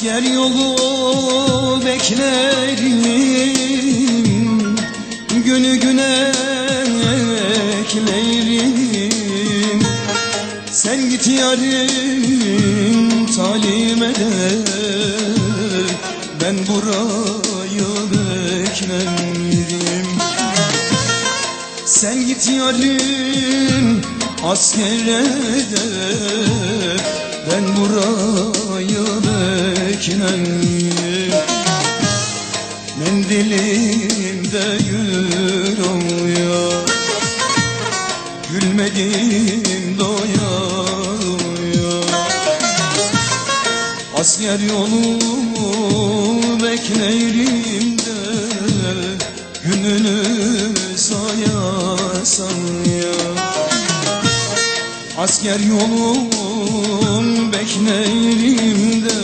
Asker yolu beklerim Günü güne eklerim. Sen git yarim talim eder Ben burayı beklerim Sen git yarim askere de beklerim Mendilimde yürüyor. Gülmedim doya doya Asker yolu beklerim de Gününü saya saya Asker yolum beklerim de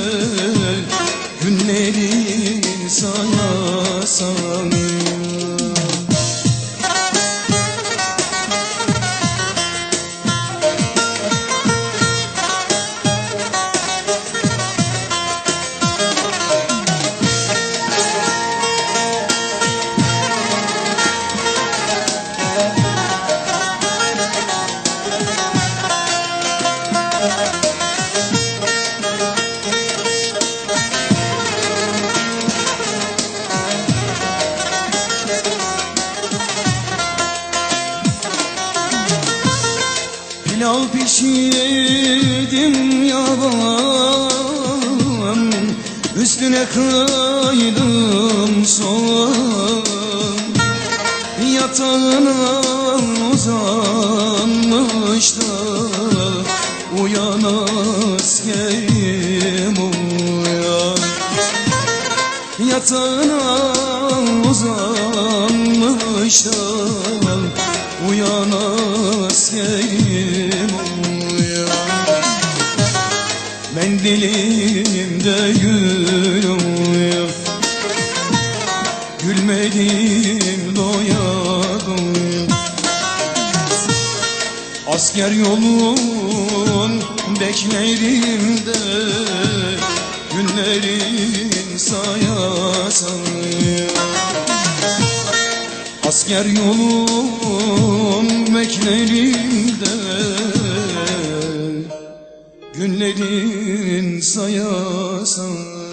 Pilav pişirdim yavan Üstüne kaydım soğan. Yatağına uzanmış da Uyan askerim uyan. Yatağına uzanmış da Uyan askerim Mendilimde gül uyan Gülmedim doya doya Asker yolun beklerim de Günlerin saya saya Asker yolun beklerim de Günlerin saya saya